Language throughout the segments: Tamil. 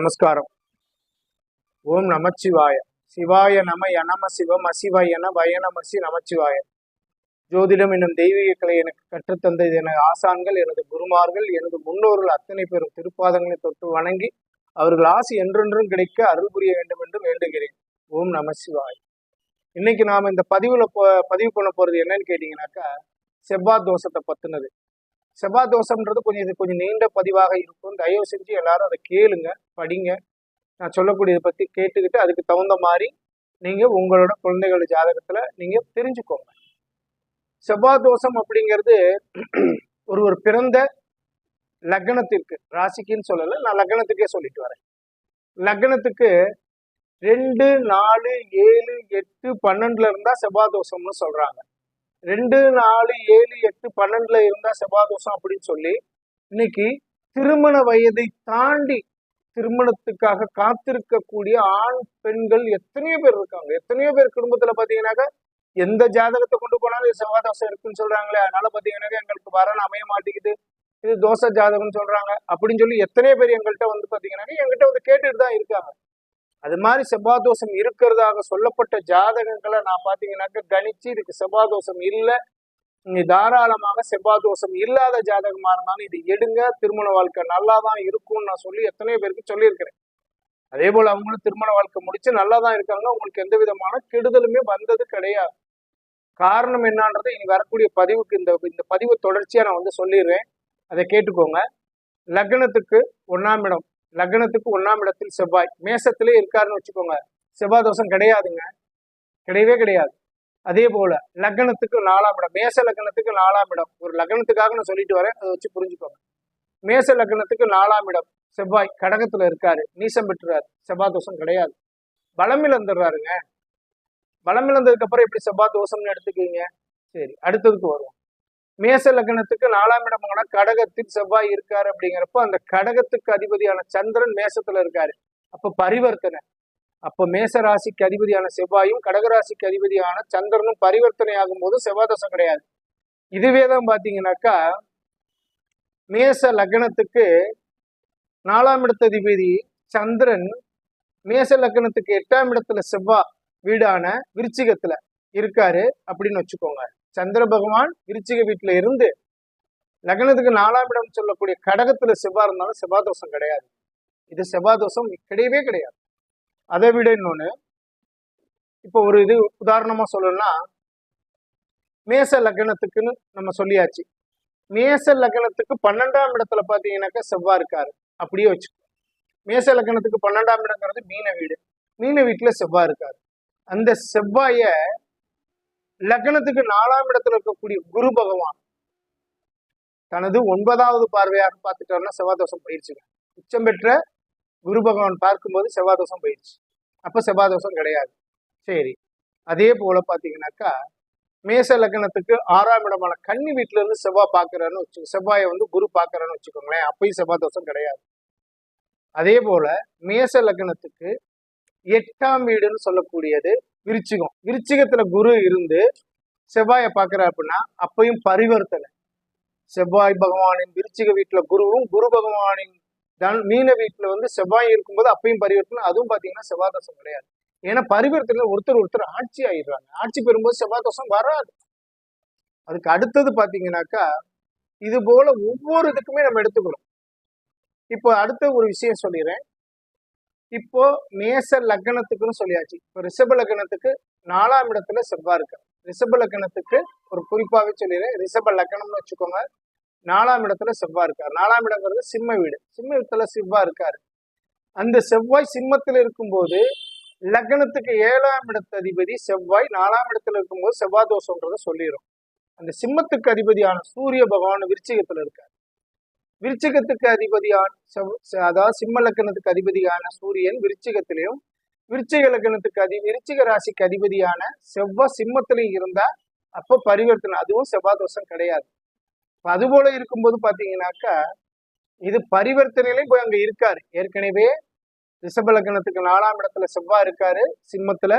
நமஸ்காரம். ஓம் நமச்சிவாய. சிவாய நம யனம சிவம் அசிவயன வயனமசி நமச்சிவாய. ஜோதிடம் என்னும் தெய்வீக கலை எனக்கு கற்றுத்தந்தது எனது ஆசான்கள் எனது குருமார்கள் எனது முன்னோர்கள் அத்தனை பேரும் திருப்பாதங்களை தொட்டு வணங்கி அவர்கள் ஆசி என்றென்றும் கிடைக்க அருள் புரிய வேண்டும் என்று வேண்டுகிறேன். ஓம் நமசிவாய இன்னைக்கு நாம் இந்த பதிவுல போ- பதிவு பண்ண போறது என்னன்னு கேட்டீங்கன்னாக்கா செவ்வாய் தோஷத்தை பத்துனது. செவ்வாய் தோஷம்ன்றது கொஞ்சம் இது கொஞ்சம் நீண்ட பதிவாக இருக்கும். தயவு செஞ்சு எல்லாரும் அதை கேளுங்க படிங்க. நான் சொல்லக்கூடியதை பற்றி கேட்டுக்கிட்டு அதுக்கு தகுந்த மாதிரி நீங்கள் உங்களோட குழந்தைகள் ஜாதகத்தில் நீங்கள் தெரிஞ்சுக்கோங்க. செவ்வாய் தோஷம் அப்படிங்கிறது ஒரு ஒரு பிறந்த லக்னத்திற்கு ராசிக்குன்னு சொல்லலை நான் லக்னத்துக்கே சொல்லிட்டு வரேன். லக்னத்துக்கு ரெண்டு நாலு ஏழு எட்டு பன்னெண்டுல இருந்தா செவ்வாய் தோஷம்னு சொல்றாங்க. ரெண்டு நாலு ஏழு எட்டு பன்னெண்டுல இருந்தா செவ்வாதோஷம் அப்படின்னு சொல்லி இன்னைக்கு திருமண வயதை தாண்டி திருமணத்துக்காக காத்திருக்கக்கூடிய ஆண் பெண்கள் எத்தனையோ பேர் இருக்காங்க. எத்தனையோ பேர் குடும்பத்துல பாத்தீங்கன்னாக்க எந்த ஜாதகத்தை கொண்டு போனாலும் செவ்வாதோஷம் இருக்குன்னு சொல்றாங்களே அதனால பாத்தீங்கன்னாக்க எங்களுக்கு வரணும் அமைய மாட்டேங்குது. இது தோசை ஜாதகம்னு சொல்றாங்க. அப்படின்னு சொல்லி எத்தனையோ பேர் எங்கள்கிட்ட வந்து பாத்தீங்கன்னாக்க எங்கிட்ட வந்து கேட்டுட்டு தான் இருக்காங்க. அது மாதிரி செவ்வாதோஷம் இருக்கிறதாக சொல்லப்பட்ட ஜாதகங்களை நான் பார்த்தீங்கன்னாக்க கணிச்சு இதுக்கு செவ்வாதோஷம் இல்லை. நீங்க தாராளமாக செவ்வாதோஷம் இல்லாத ஜாதகமா இருந்தாலும் இது எடுங்க. திருமண வாழ்க்கை நல்லா தான் இருக்கும்னு நான் சொல்லி எத்தனையோ பேருக்கு சொல்லியிருக்கிறேன். அதே போல் அவங்களும் திருமண வாழ்க்கை முடிச்சு நல்லா தான் இருக்காங்க. உங்களுக்கு எந்த விதமான கெடுதலுமே வந்தது கிடையாது. காரணம் என்னன்றது இனி வரக்கூடிய பதிவுக்கு இந்த இந்த பதிவு தொடர்ச்சியாக நான் வந்து சொல்லிடுறேன். அதை கேட்டுக்கோங்க. லக்னத்துக்கு ஒன்றாம் இடம். லக்னத்துக்கு ஒன்றாம் இடத்தில் செவ்வாய். மேசத்திலே இருக்காருன்னு வச்சுக்கோங்க. செவ்வாய் தோஷம் கிடையாதுங்க. கிடையவே கிடையாது. அதே போல லக்னத்துக்கு நாலாம் இடம். மேச லக்னத்துக்கு நாலாம் இடம். ஒரு லக்னத்துக்காக நான் சொல்லிட்டு வரேன். அதை வச்சு புரிஞ்சுக்கோங்க. மேச லக்னத்துக்கு நாலாம் இடம். செவ்வாய் கடகத்துல இருக்காரு. நீசம் பெற்றுறாரு. செவ்வாய் தோஷம் கிடையாது. பலம் இழந்துடுறாருங்க. பலம் இழந்ததுக்கு அப்புறம் எப்படி செவ்வாய் தோஷம்னு எடுத்துக்கீங்க சரி அடுத்ததுக்கு வருவோம். மேச லக்னத்துக்கு நாலாம் இடமான கடகத்தில் செவ்வாய் இருக்காரு அப்படிங்கிறப்ப அந்த கடகத்துக்கு அதிபதியான சந்திரன் மேசத்துல இருக்காரு. அப்ப பரிவர்த்தனை. அப்ப மேச ராசிக்கு அதிபதியான செவ்வாயும் கடகராசிக்கு அதிபதியான சந்திரனும் பரிவர்த்தனை ஆகும்போது செவ்வாய் கிடையாது. இதுவே தான் பாத்தீங்கன்னாக்கா மேச லக்னத்துக்கு நாலாம் இடத்த அதிபதி சந்திரன் மேச லக்னத்துக்கு எட்டாம் இடத்துல செவ்வாய் வீடான விருச்சிகத்துல இருக்காரு அப்படின்னு வச்சுக்கோங்க. சந்திர பகவான் விருச்சிக வீட்டுல இருந்து லக்னத்துக்கு நாலாம் இடம் சொல்லக்கூடிய கடகத்துல செவ்வா இருந்தாலும் செவ்வாதோஷம் கிடையாது. இது செவ்வாதோஷம் கிடையவே கிடையாது. அதை விட இன்னொன்னு இப்போ ஒரு இது உதாரணமா சொல்லணும்னா மேச லக்னத்துக்குன்னு நம்ம சொல்லியாச்சு. மேச லக்னத்துக்கு பன்னெண்டாம் இடத்துல பாத்தீங்கன்னாக்கா செவ்வா இருக்காரு. அப்படியே வச்சுக்கோ. மேச லக்னத்துக்கு பன்னெண்டாம் இடங்கிறது மீன வீடு. மீன வீட்டுல செவ்வா இருக்காரு. அந்த செவ்வாய லக்னத்துக்கு நாலாம் இடத்துல இருக்கக்கூடிய குரு பகவான் தனது ஒன்பதாவது பார்வையாக பார்த்துட்டாருன்னா செவ்வாய் பயிற்சிங்க உச்சம் பெற்ற குரு பகவான் பார்க்கும்போது செவ்வாதோஷம் பயிற்சி அப்போ அப்ப கிடையாது. சரி. அதே போல பாத்தீங்கன்னாக்கா மேச லக்னத்துக்கு ஆறாம் இடமான கன்னி வீட்டுல இருந்து செவ்வாய் பார்க்குறான்னு வச்சு செவ்வாயை வந்து குரு பார்க்கறான்னு வச்சுக்கோங்களேன் அப்பயும் செவ்வாய் கிடையாது. அதே போல மேச லக்னத்துக்கு எட்டாம் வீடுன்னு சொல்லக்கூடியது விருச்சிகம். விருச்சிகத்துல குரு இருந்து செவ்வாயை பார்க்கறாரு அப்படின்னா அப்பயும் பரிவர்த்தனை. செவ்வாய் பகவானின் விருச்சிக வீட்டுல குருவும் குரு பகவானின் தன் மீன வீட்டுல வந்து செவ்வாய் இருக்கும்போது அப்பையும் பரிவர்த்தனை. அதுவும் பாத்தீங்கன்னா செவ்வாய் தோஷம் கிடையாது. ஏன்னா பரிவர்த்தனை ஒருத்தர் ஒருத்தர் ஆட்சி ஆயிடுறாங்க. ஆட்சி பெறும்போது செவ்வாய் தோஷம் வராது. அதுக்கு அடுத்தது பாத்தீங்கன்னாக்கா இது போல ஒவ்வொரு இதுக்குமே நம்ம எடுத்துக்கிறோம் இப்போ அடுத்த ஒரு விஷயம் சொல்லிடுறேன் இப்போ மேச லக்னத்துக்குன்னு சொல்லியாச்சு. இப்போ ரிஷப லக்னத்துக்கு நாலாம் இடத்துல செவ்வாய் இருக்கு. ரிஷப லக்னத்துக்கு ஒரு குறிப்பாகவே சொல்லிடுறேன் ரிஷப லக்னம்னு வச்சுக்கோங்க. நாலாம் இடத்துல செவ்வாய் இருக்கார். நாலாம் இடங்கிறது சிம்ம வீடு. சிம்ம இடத்துல செவ்வாய் இருக்காரு. அந்த செவ்வாய் சிம்மத்தில் இருக்கும்போது லக்னத்துக்கு ஏழாம் இடத்து அதிபதி செவ்வாய் நாலாம் இடத்துல இருக்கும்போது செவ்வாய் தோஷம்ன்றத சொல்லிடும் அந்த சிம்மத்துக்கு அதிபதியான சூரிய பகவான் விருச்சிகத்துல இருக்கார். விருச்சிகத்துக்கு அதிபதியான செவ் அதாவது சிம்ம லக்கணத்துக்கு அதிபதியான சூரியன் விருச்சிகத்திலையும் விருச்சிக லக்கணத்துக்கு அதி விருச்சிக ராசிக்கு அதிபதியான செவ்வாய் சிம்மத்திலையும் இருந்தா அப்போ பரிவர்த்தனை அதுவும் செவ்வாய் தோஷம் கிடையாது. அது போல இருக்கும்போது பாத்தீங்கன்னாக்கா இது பரிவர்த்தனையிலையும் போய் அங்க இருக்காரு. ஏற்கனவே ரிஷப லக்கணத்துக்கு நாலாம் இடத்துல செவ்வாய் இருக்காரு சிம்மத்துல.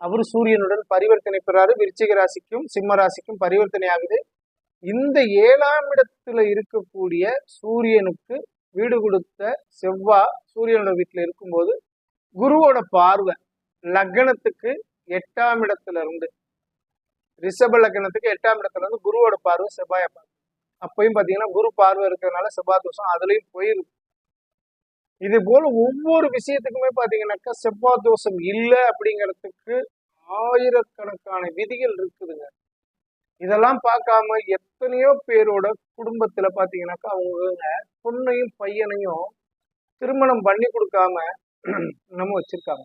அவரு சூரியனுடன் பரிவர்த்தனை பெறாரு விருச்சிக ராசிக்கும் சிம்ம ராசிக்கும் பரிவர்த்தனை ஆகுது. இந்த ஏழாம் இடத்துல இருக்கக்கூடிய சூரியனுக்கு வீடு கொடுத்த செவ்வாய் சூரியனோட வீட்டில் இருக்கும்போது குருவோட பார்வை லக்னத்துக்கு எட்டாம் இடத்துல இருந்து. ரிஷப லக்னத்துக்கு எட்டாம் இடத்துல இருந்து குருவோட பார்வை செவ்வாயை பார்வை அப்பயும் பார்த்தீங்கன்னா குரு பார்வை இருக்கிறதுனால செவ்வாய் தோஷம் அதுலயும் போயிருக்கு இது போல ஒவ்வொரு விஷயத்துக்குமே பார்த்தீங்கன்னாக்கா செவ்வாய் தோஷம் இல்லை அப்படிங்கிறதுக்கு ஆயிரக்கணக்கான விதிகள் இருக்குதுங்க. இதெல்லாம் பார்க்காம எத்தனையோ பேரோட குடும்பத்துல பாத்தீங்கன்னாக்கா அவங்க பொண்ணையும் பையனையும் திருமணம் பண்ணி கொடுக்காம நம்ம வச்சிருக்காங்க.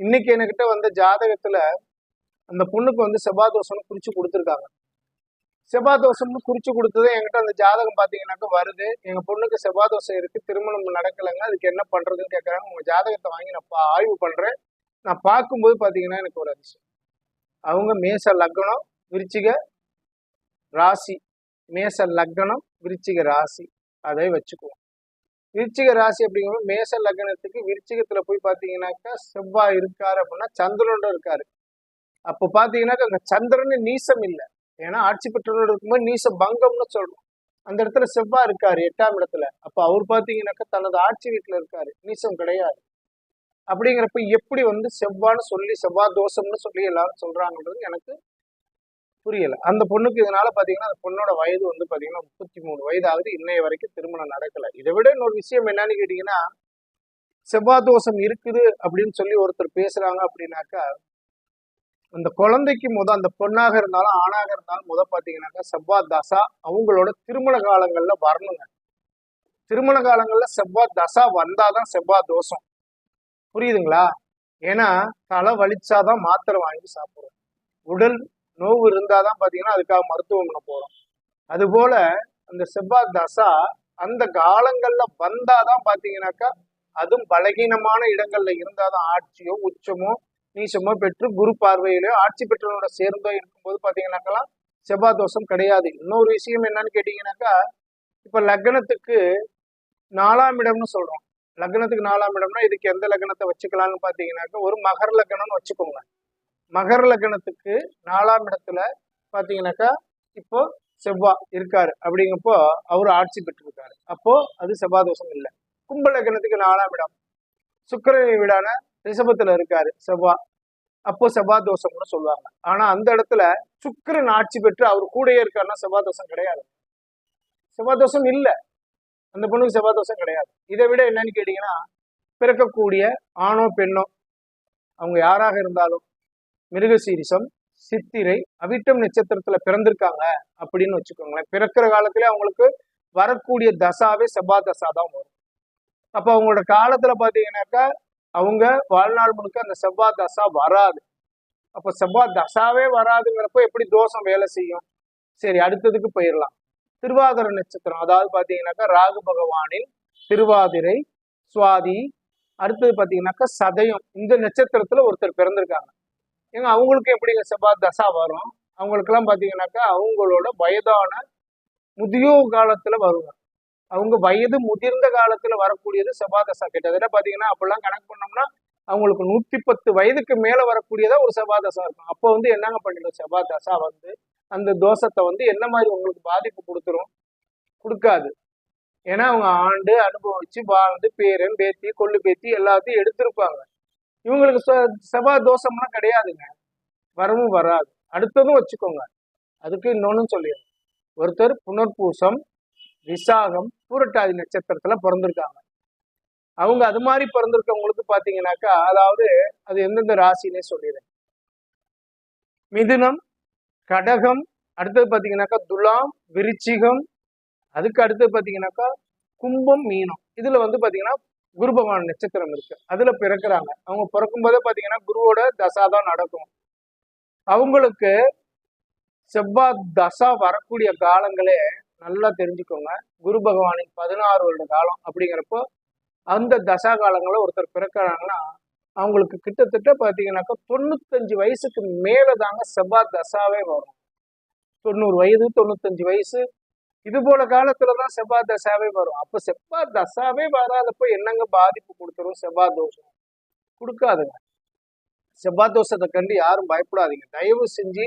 இன்னைக்கு என்கிட்ட வந்த ஜாதகத்துல அந்த பொண்ணுக்கு வந்து செவ்வாய் குறிச்சு கொடுத்துருக்காங்க. செவ்வாதோஷம்னு குறிச்சு கொடுத்தது என்கிட்ட அந்த ஜாதகம் பாத்தீங்கன்னாக்கா வருது. எங்க பொண்ணுக்கு செவ்வாதோஷம் இருக்கு திருமணம் நடக்கலைங்க அதுக்கு என்ன பண்றதுன்னு கேட்கறாங்க உங்க ஜாதகத்தை வாங்கி நான் ஆய்வு பண்றேன். நான் பார்க்கும்போது பாத்தீங்கன்னா எனக்கு ஒரு அதிசயம். அவங்க மேச லக்னம் விருச்சிக ராசி மேச லக்னம் விருச்சிக ராசி. அதை வச்சுக்குவோம். விருச்சிக ராசி அப்படிங்கும்போது மேச லக்னத்துக்கு விருச்சிகத்துல போய் பார்த்தீங்கன்னாக்கா செவ்வாய் இருக்காரு அப்படின்னா சந்திரனோட இருக்காரு. அப்போ பார்த்தீங்கன்னாக்கா அங்கே சந்திரன் நீசம் இல்லை. ஏன்னா ஆட்சி பெற்றோடு இருக்கும்போது நீச பங்கம்னு சொல்றோம். அந்த இடத்துல செவ்வாய் இருக்காரு எட்டாம் இடத்துல. அப்போ அவர் பார்த்தீங்கன்னாக்கா தனது ஆட்சி வீட்டில் இருக்காரு. நீசம் கிடையாது. அப்படிங்கிறப்ப எப்படி வந்து செவ்வான்னு சொல்லி செவ்வாய் தோஷம்னு சொல்லி எல்லாரும் சொல்றாங்கன்றது எனக்கு புரியல. அந்த பொண்ணுக்கு இதனால பாத்தீங்கன்னா அந்த பொண்ணோட வயது வந்து பாத்தீங்கன்னா முப்பத்தி மூணு வயது ஆகுது இன்னைய வரைக்கும் திருமணம் நடக்கல. இதை விட இன்னொரு விஷயம் என்னன்னு கேட்டீங்கன்னா செவ்வாய் தோஷம் இருக்குது அப்படின்னு சொல்லி ஒருத்தர் பேசுறாங்க அப்படின்னாக்கா அந்த குழந்தைக்கு முத அந்த பொண்ணாக இருந்தாலும் ஆணாக இருந்தாலும் முத பாத்தீங்கன்னாக்கா செவ்வாய் தசா அவங்களோட திருமண காலங்கள்ல வரணுங்க. திருமண காலங்கள்ல செவ்வாய் தசா வந்தாதான் செவ்வாய் தோஷம். புரியுதுங்களா? ஏன்னா தலை வலிச்சாதான் மாத்திரை வாங்கி சாப்பிடுறோம். உடல் நோவு இருந்தாதான் பார்த்தீங்கன்னா அதுக்காக மருத்துவமனை போகிறோம் அதுபோல அந்த செவ்வாய் தசா அந்த வந்தால் வந்தாதான் பார்த்தீங்கன்னாக்கா அதுவும் பலகீனமான இடங்கள்ல இருந்தாதான் ஆட்சியோ உச்சமோ நீசமோ பெற்று குரு பார்வையிலோ ஆட்சி பெற்றவனோட சேர்ந்தோ இருக்கும்போது பார்த்தீங்கன்னாக்கெல்லாம் செவ்வாய் தோஷம் கிடையாது. இன்னொரு விஷயம் என்னன்னு கேட்டிங்கனாக்கா இப்போ லக்னத்துக்கு நாலாம் இடம்னு சொல்கிறோம் லக்னத்துக்கு நாலாம் இடம்னா இதுக்கு எந்த லக்னத்தை வச்சுக்கலாம்னு பார்த்தீங்கன்னாக்கா ஒரு மகர் லக்னம்னு வச்சுக்கோங்க. மகர லக்னத்துக்கு நாலாம் இடத்துல பார்த்தீங்கன்னாக்கா இப்போ செவ்வா இருக்காரு. அப்படிங்கப்போ அவர் ஆட்சி பெற்றிருக்காரு. அப்போ அது செவ்வாய் தோஷம் இல்லை. கும்ப லக்னத்துக்கு நாலாம் இடம். சுக்கரனை வீடான ரிஷபத்துல இருக்காரு செவ்வா. அப்போ செவ்வாய் தோஷம்னு சொல்லுவாங்க. ஆனா அந்த இடத்துல சுக்கிரன் ஆட்சி பெற்று அவர் கூடயே இருக்காருன்னா செவ்வாய் தோஷம் கிடையாது. செவ்வாய் தோஷம் அந்த பொண்ணுக்கு செவ்வாய் தோஷம் கிடையாது. இதை விட என்னன்னு கேட்டீங்கன்னா பிறக்கக்கூடிய ஆணோ பெண்ணோ அவங்க யாராக இருந்தாலும் மிருகசீரிசம் சித்திரை அவிட்டம் நட்சத்திரத்துல பிறந்திருக்காங்க அப்படின்னு வச்சுக்கோங்களேன். பிறக்கிற காலத்துல அவங்களுக்கு வரக்கூடிய தசாவே செவ்வா தசா தான் வரும். அப்ப அவங்களோட காலத்துல பாத்தீங்கன்னாக்கா அவங்க வாழ்நாள் முழுக்க அந்த செவ்வா தசா வராது. அப்ப செவ்வா தசாவே வராதுங்கிறப்போ எப்படி தோஷம் வேலை செய்யும்? சரி அடுத்ததுக்கு போயிடலாம். திருவாதிரை நட்சத்திரம் அதாவது பாத்தீங்கன்னாக்கா ராகு பகவானின் திருவாதிரை சுவாதி அடுத்தது பாத்தீங்கன்னாக்கா சதயம். இந்த நட்சத்திரத்துல ஒருத்தர் பிறந்திருக்காங்க. ஏன்னா அவங்களுக்கு எப்படிங்க செவ்வா தசா வரும்? அவங்களுக்கெல்லாம் பார்த்தீங்கன்னாக்கா அவங்களோட வயதான முதியோர் காலத்தில் வருவாங்க. அவங்க வயது முதிர்ந்த காலத்தில் வரக்கூடியது செவ்வாய் தசா கிட்டத்தட்ட பார்த்தீங்கன்னா அப்படிலாம் கணக்கு பண்ணோம்னா அவங்களுக்கு நூற்றி பத்து வயதுக்கு மேலே வரக்கூடியதாக ஒரு செவ்வாய் தசா இருக்கும். அப்போ வந்து என்னங்க பண்ணிடும் செவ்வாய் தசா வந்து அந்த தோஷத்தை வந்து என்ன மாதிரி உங்களுக்கு பாதிப்பு கொடுத்துரும்? கொடுக்காது. ஏன்னா அவங்க ஆண்டு அனுபவிச்சு வாழ்ந்து பேரன் பேத்தி கொள்ளு பேத்தி எல்லாத்தையும் எடுத்திருப்பாங்க. இவங்களுக்கு செ- செவ்வாய் தோஷம்லாம் கிடையாதுங்க. வரவும் வராது. அடுத்ததும் வச்சுக்கோங்க. அதுக்கு இன்னொன்னு சொல்லிடுறேன். ஒருத்தர் புனர்பூசம் விசாகம் பூரட்டாதி நட்சத்திரத்துல பிறந்திருக்காங்க. அவங்க அது மாதிரி பிறந்திருக்கவங்களுக்கு பாத்தீங்கன்னாக்கா அதாவது அது எந்தெந்த ராசினே சொல்லிடுறேன். மிதுனம் கடகம் அடுத்தது பாத்தீங்கன்னாக்கா துலாம் விருச்சிகம் அதுக்கு அடுத்தது பாத்தீங்கன்னாக்கா கும்பம் மீனம். இதுல வந்து பாத்தீங்கன்னா குரு பகவான் நட்சத்திரம் இருக்கு. அதுல பிறக்கிறாங்க. அவங்க பிறக்கும் போதே பாத்தீங்கன்னா குருவோட தசா தான் நடக்கும். அவங்களுக்கு செவ்வா தசா வரக்கூடிய காலங்களே நல்லா தெரிஞ்சுக்கோங்க. குரு பகவானின் பதினாறு வருட காலம் அப்படிங்கிறப்போ அந்த தசா காலங்களில் ஒருத்தர் பிறக்கிறாங்கன்னா அவங்களுக்கு கிட்டத்தட்ட பார்த்தீங்கன்னாக்கா தொண்ணூத்தஞ்சு வயசுக்கு மேலே தாங்க செவ்வா தசாவே வரும். தொண்ணூறு வயது தொண்ணூத்தஞ்சு வயசு இது போல காலத்துல தான் செவ்வாய் தசாவே வரும். அப்ப செவ்வாய் தசாவே வராதப்ப என்னங்க பாதிப்பு கொடுத்துரும்? செவ்வாய் தோஷம். கொடுக்காதுங்க. செவ்வாய் தோஷத்தை கண்டு யாரும் பயப்படாதீங்க. தயவு செஞ்சு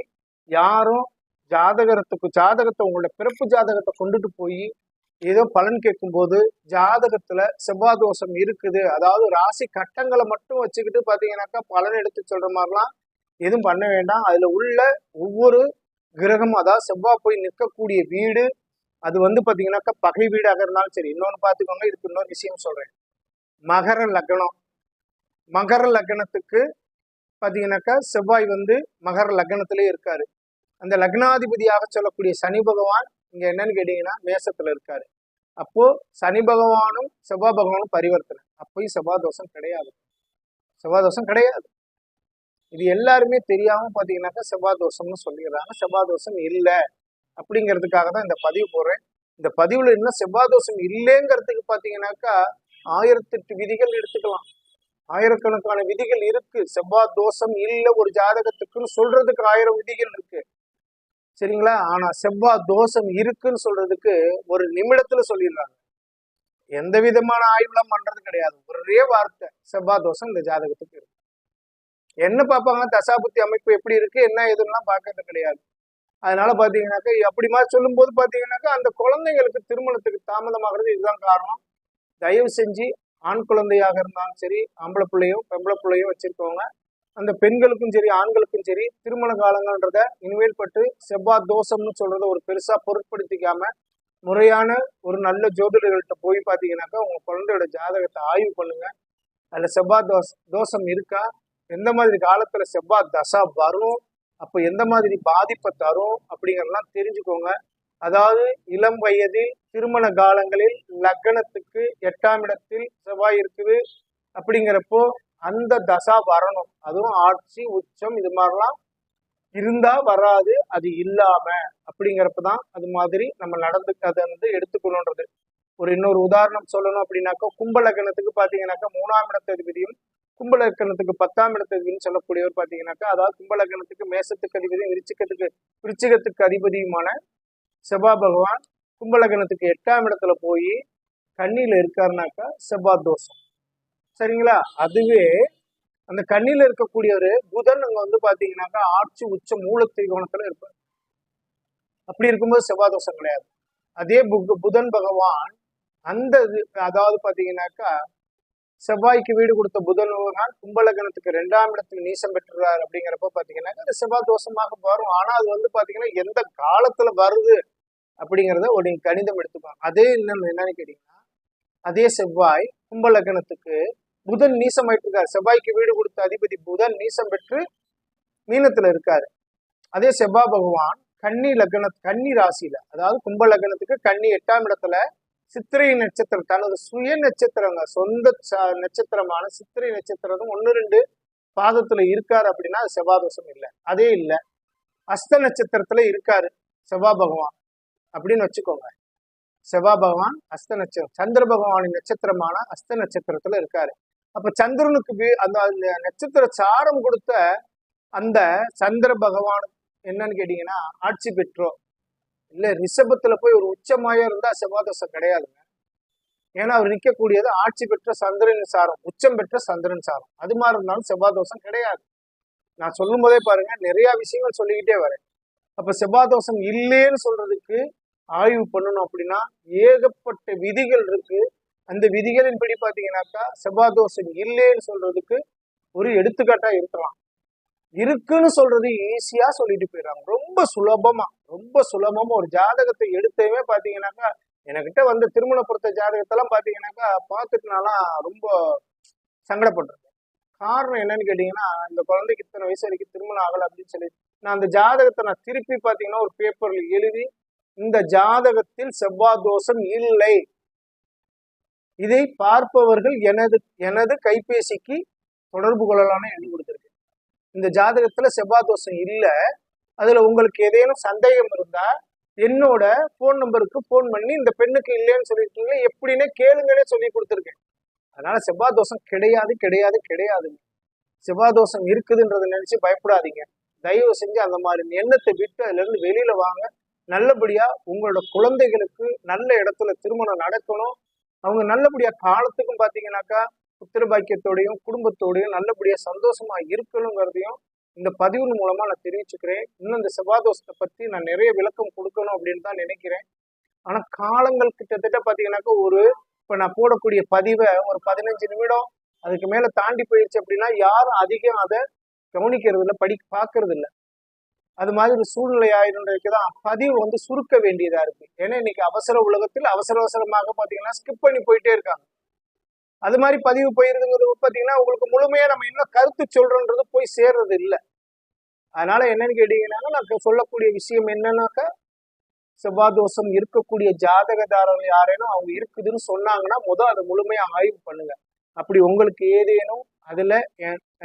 யாரும் ஜாதகத்துக்கு ஜாதகத்தை உங்களோட பிறப்பு ஜாதகத்தை கொண்டுட்டு போய் ஏதோ பலன் கேட்கும்போது ஜாதகத்துல செவ்வாய் தோஷம் இருக்குது. அதாவது ராசி கட்டங்களை மட்டும் வச்சுக்கிட்டு பாத்தீங்கன்னாக்கா பலன் எடுத்து சொல்ற மாதிரிலாம் எதுவும் பண்ண வேண்டாம். அதுல உள்ள ஒவ்வொரு கிரகம் அதாவது செவ்வாய் போய் நிற்கக்கூடிய வீடு அது வந்து பார்த்தீங்கன்னாக்கா பகை வீடாக இருந்தாலும் சரி இன்னொன்று பார்த்துக்கோங்க இதுக்கு இன்னொரு விஷயம் சொல்கிறேன் மகர லக்னம். மகர லக்னத்துக்கு பார்த்தீங்கன்னாக்கா செவ்வாய் வந்து மகர லக்னத்திலே இருக்காரு. அந்த லக்னாதிபதியாக சொல்லக்கூடிய சனி பகவான் இங்கே என்னன்னு கேட்டிங்கன்னா மேசத்தில் இருக்காரு. அப்போது சனி பகவானும் செவ்வாய் பகவானும் பரிவர்த்தனை. அப்பயும் செவ்வாய் தோஷம் கிடையாது. செவ்வாய் தோஷம் கிடையாது. இது எல்லாருமே தெரியாமல் பார்த்தீங்கன்னாக்கா செவ்வாய் தோஷம்னு சொல்லிடுறாங்க. செவ்வாய் தோஷம் இல்லை. அப்படிங்கிறதுக்காக தான் இந்த பதிவு போடுறேன். இந்த பதிவுல இன்னும் செவ்வாய் தோஷம் இல்லைங்கிறதுக்கு பாத்தீங்கன்னாக்கா ஆயிரத்தெட்டு விதிகள் எடுத்துக்கலாம். ஆயிரக்கணக்கான விதிகள் இருக்கு. செவ்வாய் தோஷம் இல்லை ஒரு ஜாதகத்துக்குன்னு சொல்றதுக்கு ஆயிரம் விதிகள் இருக்கு. சரிங்களா? ஆனா செவ்வாய் தோஷம் இருக்குன்னு சொல்றதுக்கு ஒரு நிமிடத்துல சொல்லிடுறாங்க. எந்த விதமான ஆய்வுலாம் பண்றது கிடையாது. ஒரே வார்த்தை. செவ்வாய் தோஷம் இந்த ஜாதகத்துக்கு இருக்கு. என்ன பார்ப்பாங்க? தசாபுத்தி அமைப்பு எப்படி இருக்கு? என்ன எதுலாம் பார்க்கறது கிடையாது. அதனால பாத்தீங்கன்னாக்கா அப்படி மாதிரி சொல்லும்போது பார்த்தீங்கன்னாக்கா அந்த குழந்தைங்களுக்கு திருமணத்துக்கு தாமதமாகிறது இதுதான் காரணம். தயவு செஞ்சு ஆண் குழந்தையாக இருந்தாலும் சரி ஆம்பளை பிள்ளையும் பெம்பளை பிள்ளையும் வச்சிருக்கவங்க அந்த பெண்களுக்கும் சரி ஆண்களுக்கும் சரி திருமண காலங்கள்ன்றத இனிமேல் பட்டு செவ்வாய் தோஷம்னு சொல்றத ஒரு பெருசா பொருட்படுத்திக்காம முறையான ஒரு நல்ல ஜோதிடர்கள்ட்ட போய் பார்த்தீங்கன்னாக்கா உங்க குழந்தையோட ஜாதகத்தை ஆய்வு பண்ணுங்க. அதுல செவ்வாய் தோஷம் இருக்கா? எந்த மாதிரி காலத்துல செவ்வாய் தசா வரும்? அப்போ எந்த மாதிரி பாதிப்பை தரும் அப்படிங்கறதெல்லாம் தெரிஞ்சுக்கோங்க. அதாவது இளம் வயதில் திருமண காலங்களில் லக்னத்துக்கு எட்டாம் இடத்தில் செவ்வாய் இருக்குது அப்படிங்கிறப்போ அந்த தசா வரணும். அதுவும் ஆட்சி உச்சம் இது மாதிரிலாம் இருந்தா வராது அது இல்லாம அப்படிங்கிறப்ப தான் அது மாதிரி நம்ம நடந்து அதை வந்து எடுத்துக்கணுன்றது. ஒரு இன்னொரு உதாரணம் சொல்லணும் அப்படின்னாக்கா கும்ப லக்னத்துக்கு பாத்தீங்கன்னாக்கா மூணாம் இடத்ததிபதியும் கும்பலக்கணத்துக்கு பத்தாம் இடத்துக்குன்னு சொல்லக்கூடியவர் பார்த்தீங்கன்னாக்கா அதாவது கும்பலக்கணத்துக்கு மேசத்துக்கு அதிபதியும் விருச்சிக்கத்துக்கு விருச்சிகத்துக்கு அதிபதியுமான செவ்வா பகவான் கும்பலக்கணத்துக்கு எட்டாம் இடத்துல போய் கண்ணியில் இருக்காருனாக்கா செவ்வாய் தோஷம். சரிங்களா? அதுவே அந்த கண்ணியில் இருக்கக்கூடியவர் புதன் அங்கே வந்து பார்த்தீங்கன்னாக்கா ஆட்சி உச்ச மூல திரிகோணத்துல இருப்பார். அப்படி இருக்கும்போது செவ்வாய் தோஷம் கிடையாது. அதே புக- புதன் பகவான் அந்த இது அதாவது பார்த்தீங்கன்னாக்கா செவ்வாய்க்கு வீடு கொடுத்த புதன் கும்பலகணத்துக்கு கும்பலகனத்துக்கு ரெண்டாம் இடத்துல நீசம் பெற்றுறாரு அப்படிங்கிறப்ப பாத்தீங்கன்னாக்கா அது செவ்வாய் தோஷமாக வரும் ஆனா அது வந்து பாத்தீங்கன்னா எந்த காலத்துல வருது அப்படிங்கிறத ஒரு கணிதம் எடுத்துப்பாங்க அதே இன்னும் என்னன்னு கேட்டீங்கன்னா அதே செவ்வாய் கும்பலகணத்துக்கு புதன் நீசமாயிட்டு இருக்காரு. செவ்வாய்க்கு வீடு கொடுத்த அதிபதி புதன் நீசம் பெற்று மீனத்துல இருக்காரு. அதே செவ்வாய் பகவான் கன்னி லக்ன கன்னி ராசியில அதாவது கும்ப லக்னத்துக்கு கன்னி எட்டாம் இடத்துல சித்திரை நட்சத்திரம் தனது சுய நட்சத்திரங்க சொந்த நட்சத்திரமான சித்திரை நட்சத்திரம் ஒன்று ரெண்டு பாதத்துல இருக்காரு அப்படின்னா அது செவ்வாதோஷம் இல்லை. அதே இல்லை. அஸ்த நட்சத்திரத்துல இருக்காரு செவ்வா பகவான் அப்படின்னு வச்சுக்கோங்க. செவ்வா பகவான் அஸ்த நட்சத்திரம் சந்திர பகவானின் நட்சத்திரமான அஸ்த நட்சத்திரத்துல இருக்காரு. அப்ப சந்திரனுக்கு அந்த அந்த நட்சத்திர சாரம் கொடுத்த அந்த சந்திர பகவான் என்னன்னு கேட்டீங்கன்னா ஆட்சி பெற்றோர். இல்ல ரிஷபத்துல போய் ஒரு உச்சமாயா இருந்தா செவ்வாதோஷம் கிடையாதுங்க. ஏன்னா அவர் நிற்கக்கூடியது ஆட்சி பெற்ற சந்திரன் சாரம் உச்சம் பெற்ற சந்திரன் சாரம். அது மாதிரி இருந்தாலும் செவ்வாதோஷம் கிடையாது. நான் சொல்லும் போதே பாருங்க நிறைய விஷயங்கள் சொல்லிக்கிட்டே வரேன். அப்ப செவ்வாதோஷம் இல்லைன்னு சொல்றதுக்கு ஆய்வு பண்ணணும் அப்படின்னா ஏகப்பட்ட விதிகள் இருக்கு. அந்த விதிகளின்படி பாத்தீங்கன்னாக்கா செவ்வாய் தோஷம் இல்லைன்னு சொல்றதுக்கு ஒரு எடுத்துக்காட்டா இருக்கலாம். இருக்குன்னு சொல்றது ஈஸியா சொல்லிட்டு போயிடுறாங்க. ரொம்ப சுலபமா ரொம்ப சுலபமா ஒரு ஜாதகத்தை எடுத்தவே பாத்தீங்கன்னாக்கா என்கிட்ட வந்த திருமண பொறுத்த ஜாதகத்தெல்லாம் பாத்தீங்கன்னாக்கா பார்த்துட்டுனாலாம் ரொம்ப சங்கடப்பட்டிருக்கேன். காரணம் என்னன்னு கேட்டீங்கன்னா இந்த குழந்தைக்கு இத்தனை வயசு வரைக்கும் திருமணம் ஆகலை அப்படின்னு சொல்லி நான் அந்த ஜாதகத்தை நான் திருப்பி பாத்தீங்கன்னா ஒரு பேப்பர்ல எழுதி இந்த ஜாதகத்தில் செவ்வாய் தோஷம் இல்லை. இதை பார்ப்பவர்கள் எனது எனது கைபேசிக்கு தொடர்பு கொள்ளலாம்னு எழுதி கொடுத்துருக்கேன். இந்த ஜாதகத்துல செவ்வாய் தோஷம் இல்லை. அதுல உங்களுக்கு ஏதேனும் சந்தேகம் இருந்தா என்னோட ஃபோன் நம்பருக்கு ஃபோன் பண்ணி இந்த பெண்ணுக்கு இல்லைன்னு சொல்லியிருக்கீங்க எப்படின்னே கேளுங்கன்னே சொல்லி கொடுத்துருக்கேன். அதனால செவ்வாய் தோஷம் கிடையாது கிடையாது கிடையாதுங்க செவ்வாய் தோஷம் இருக்குதுன்றதை நினைச்சு பயப்படாதீங்க. தயவு செஞ்சு அந்த மாதிரி எண்ணத்தை விட்டு அதுல இருந்து வெளியில வாங்க. நல்லபடியா உங்களோட குழந்தைகளுக்கு நல்ல இடத்துல திருமணம் நடக்கணும். அவங்க நல்லபடியா காலத்துக்கும் பாத்தீங்கன்னாக்கா புத்திர பாக்கியத்தோடையும் குடும்பத்தோடையும் நல்லபடியா சந்தோஷமா இருக்கணுங்கிறதையும் இந்த பதிவின் மூலமா நான் தெரிவிச்சுக்கிறேன். இன்னும் இந்த செவ்வாதோஷத்தை பத்தி நான் நிறைய விளக்கம் கொடுக்கணும் அப்படின்னு தான் நினைக்கிறேன். ஆனா காலங்கள் கிட்டத்தட்ட பாத்தீங்கன்னாக்கா ஒரு இப்ப நான் போடக்கூடிய பதிவை ஒரு பதினஞ்சு நிமிடம் அதுக்கு மேல தாண்டி போயிடுச்சு அப்படின்னா யாரும் அதிகம் அதை கவனிக்கிறது இல்லை படி பார்க்கறது இல்லை அது மாதிரி ஒரு சூழ்நிலை ஆயிடுன்றதுக்கு தான் பதிவு வந்து சுருக்க வேண்டியதா இருக்கு. ஏன்னா இன்னைக்கு அவசர உலகத்தில் அவசர அவசரமாக பாத்தீங்கன்னா ஸ்கிப் பண்ணி போயிட்டே இருக்காங்க. அது மாதிரி பதிவு போயிருதுங்கிறது பார்த்தீங்கன்னா உங்களுக்கு முழுமையாக நம்ம என்ன கருத்து சொல்கிறோன்றது போய் சேர்றது இல்லை. அதனால என்னன்னு கேட்டீங்கன்னா நான் சொல்லக்கூடிய விஷயம் என்னன்னாக்கா செவ்வாதோஷம் இருக்கக்கூடிய ஜாதகதாரர்கள் யாரேனும் அவங்க இருக்குதுன்னு சொன்னாங்கன்னா முதல் அதை முழுமையாக ஆய்வு பண்ணுங்க. அப்படி உங்களுக்கு ஏதேனும் அதில்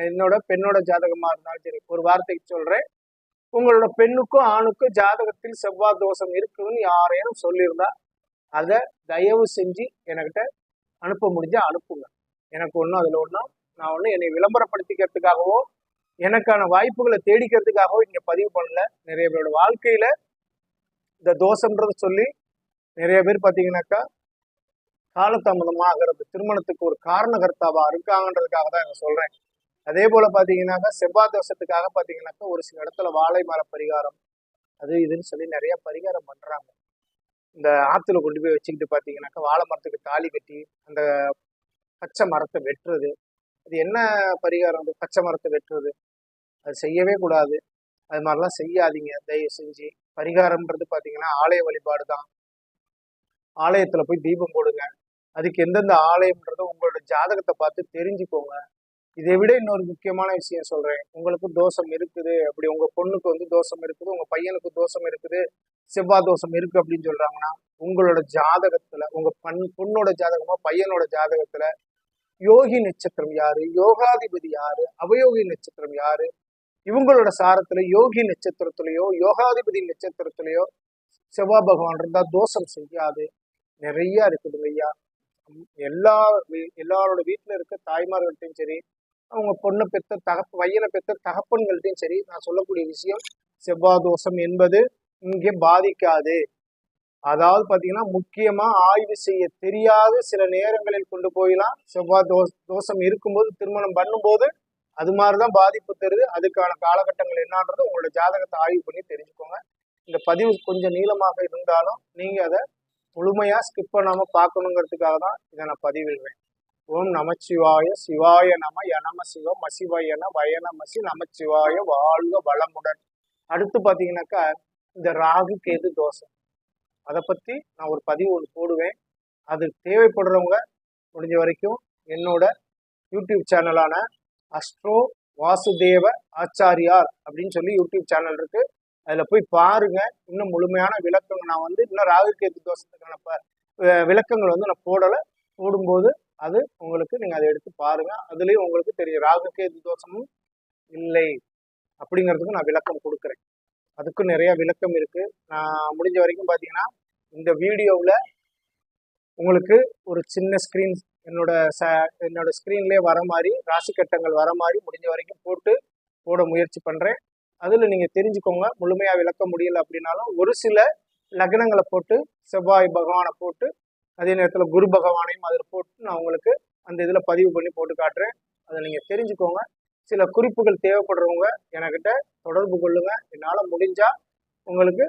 என்னோட பெண்ணோட ஜாதகமாக இருந்தாலும் சரி ஒரு வார்த்தைக்கு சொல்கிறேன் உங்களோட பெண்ணுக்கும் ஆணுக்கும் ஜாதகத்தில் செவ்வாய் தோஷம் இருக்குதுன்னு யாரையும் சொல்லியிருந்தா அதை தயவு செஞ்சு என்கிட்ட அனுப்ப முடிஞ்சா அனுப்புங்க. எனக்கு ஒன்றும் அதில் ஒன்றும் நான் ஒன்றும் என்னை விளம்பரப்படுத்திக்கிறதுக்காகவோ எனக்கான வாய்ப்புகளை தேடிக்கிறதுக்காகவோ இங்கே பதிவு பண்ணல. நிறைய பேரோட வாழ்க்கையில் இந்த தோஷம்ன்றத சொல்லி நிறைய பேர் பார்த்தீங்கன்னாக்கா காலதாமதமாகிறது திருமணத்துக்கு ஒரு காரணகர்த்தாவா இருக்காங்கன்றதுக்காக தான் நான் சொல்கிறேன் அதே போல பார்த்தீங்கன்னாக்கா செவ்வாய் தோஷத்துக்காக பார்த்தீங்கன்னாக்கா ஒரு சில இடத்துல வாழை மர பரிகாரம் அது இதுன்னு சொல்லி நிறைய பரிகாரம் பண்ணுறாங்க இந்த ஆற்றுல கொண்டு போய் வச்சுக்கிட்டு பார்த்தீங்கன்னாக்கா வாழை மரத்துக்கு தாலி கட்டி அந்த பச்சை மரத்தை வெட்டுறது. அது என்ன பரிகாரம்? அது பச்சை மரத்தை வெட்டுறது. அது செய்யவே கூடாது. அது மாதிரிலாம் செய்யாதீங்க. தயவு செஞ்சு. பரிகாரம்ன்றது பார்த்தீங்கன்னா ஆலய வழிபாடு தான். ஆலயத்தில் போய் தீபம் போடுங்க. அதுக்கு எந்தெந்த ஆலயம்ன்றதும் உங்களோட ஜாதகத்தை பார்த்து தெரிஞ்சுக்கோங்க. இதை விட இன்னொரு முக்கியமான விஷயம் சொல்றேன். உங்களுக்கு தோஷம் இருக்குது. அப்படி உங்க பொண்ணுக்கு வந்து தோஷம் இருக்குது. உங்க பையனுக்கு தோஷம் இருக்குது. செவ்வாய் தோஷம் இருக்கு அப்படின்னு சொல்றாங்கன்னா உங்களோட ஜாதகத்துல உங்க பண் பொண்ணோட ஜாதகமா பையனோட ஜாதகத்துல யோகி நட்சத்திரம் யாரு? யோகாதிபதி யாரு? அவயோகி நட்சத்திரம் யாரு? இவங்களோட சாரத்துல யோகி நட்சத்திரத்திலேயோ யோகாதிபதி நட்சத்திரத்திலேயோ செவ்வாய் பகவான் இருந்தா தோஷம் செய்யாது. நிறைய இருக்குது ஐயா எல்லா எல்லாரோட வீட்டுல இருக்க தாய்மார்கள்ட்டையும் சரி அவங்க பொண்ணை பெற்ற தகப்பு பையனை பெற்ற தகப்பன்கள்ட்டையும் சரி நான் சொல்லக்கூடிய விஷயம் செவ்வாய் தோஷம் என்பது இங்கே பாதிக்காது. அதாவது பார்த்தீங்கன்னா முக்கியமாக ஆய்வு செய்ய தெரியாத சில நேரங்களில் கொண்டு போயலாம் செவ்வாய் தோ தோஷம் இருக்கும்போது திருமணம் பண்ணும்போது அது மாதிரி தான் பாதிப்பு தருது. அதுக்கான காலகட்டங்கள் என்னன்றது உங்களோட ஜாதகத்தை ஆய்வு பண்ணி தெரிஞ்சுக்கோங்க. இந்த பதிவு கொஞ்சம் நீளமாக இருந்தாலும் நீங்கள் அதை முழுமையாக ஸ்கிப் பண்ணாமல் பார்க்கணுங்கிறதுக்காக தான் இதை நான் பதிவிடுவேன் ஓம் நமச்சிவாய சிவாய நம யனம சிவம் மசிவயன வயனமசி நமச்சிவாய வாழ்க வளமுடன். அடுத்து பார்த்தீங்கன்னாக்கா இந்த ராகு கேது தோசை அதை பற்றி நான் ஒரு பதிவு ஒன்று போடுவேன். அது தேவைப்படுறவங்க முடிஞ்ச வரைக்கும் என்னோட யூடியூப் சேனலான அஸ்ட்ரோ வாசுதேவ ஆச்சாரியார் அப்படின்னு சொல்லி யூடியூப் சேனல் இருக்கு. அதில் போய் பாருங்க. இன்னும் முழுமையான விளக்கங்கள் நான் வந்து இன்னும் ராகு கேது தோஷத்துக்கான விளக்கங்கள் வந்து நான் போடலை. போடும்போது அது உங்களுக்கு நீங்கள் அதை எடுத்து பாருங்க. அதுலேயும் உங்களுக்கு தெரியும். ராகுக்கே கேது தோஷமும் இல்லை அப்படிங்கிறதுக்கு நான் விளக்கம் கொடுக்குறேன். அதுக்கும் நிறைய விளக்கம் இருக்கு. நான் முடிஞ்ச வரைக்கும் பார்த்தீங்கன்னா இந்த வீடியோவில் உங்களுக்கு ஒரு சின்ன ஸ்க்ரீன் என்னோட ச என்னோட ஸ்க்ரீன்லேயே வர மாதிரி ராசி கட்டங்கள் வர மாதிரி முடிஞ்ச வரைக்கும் போட்டு போட முயற்சி பண்ணுறேன் அதில் நீங்கள் தெரிஞ்சுக்கோங்க. முழுமையாக விளக்க முடியல அப்படின்னாலும் ஒரு சில லக்னங்களை போட்டு செவ்வாய் பகவானை போட்டு அதே நேரத்தில் குரு பகவானையும் அதில் போட்டு நான் உங்களுக்கு அந்த இதில் பதிவு பண்ணி போட்டு காட்டுறேன். அதை நீங்கள் தெரிஞ்சுக்கோங்க. சில குறிப்புகள் தேவைப்படுறவங்க என்கிட்ட தொடர்பு கொள்ளுங்க. என்னால் முடிஞ்சா உங்களுக்கு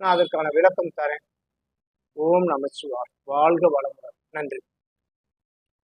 நான் அதற்கான விளக்கம் தரேன். ஓம் நமச்சிவார் வாழ்க வளமுடன். நன்றி.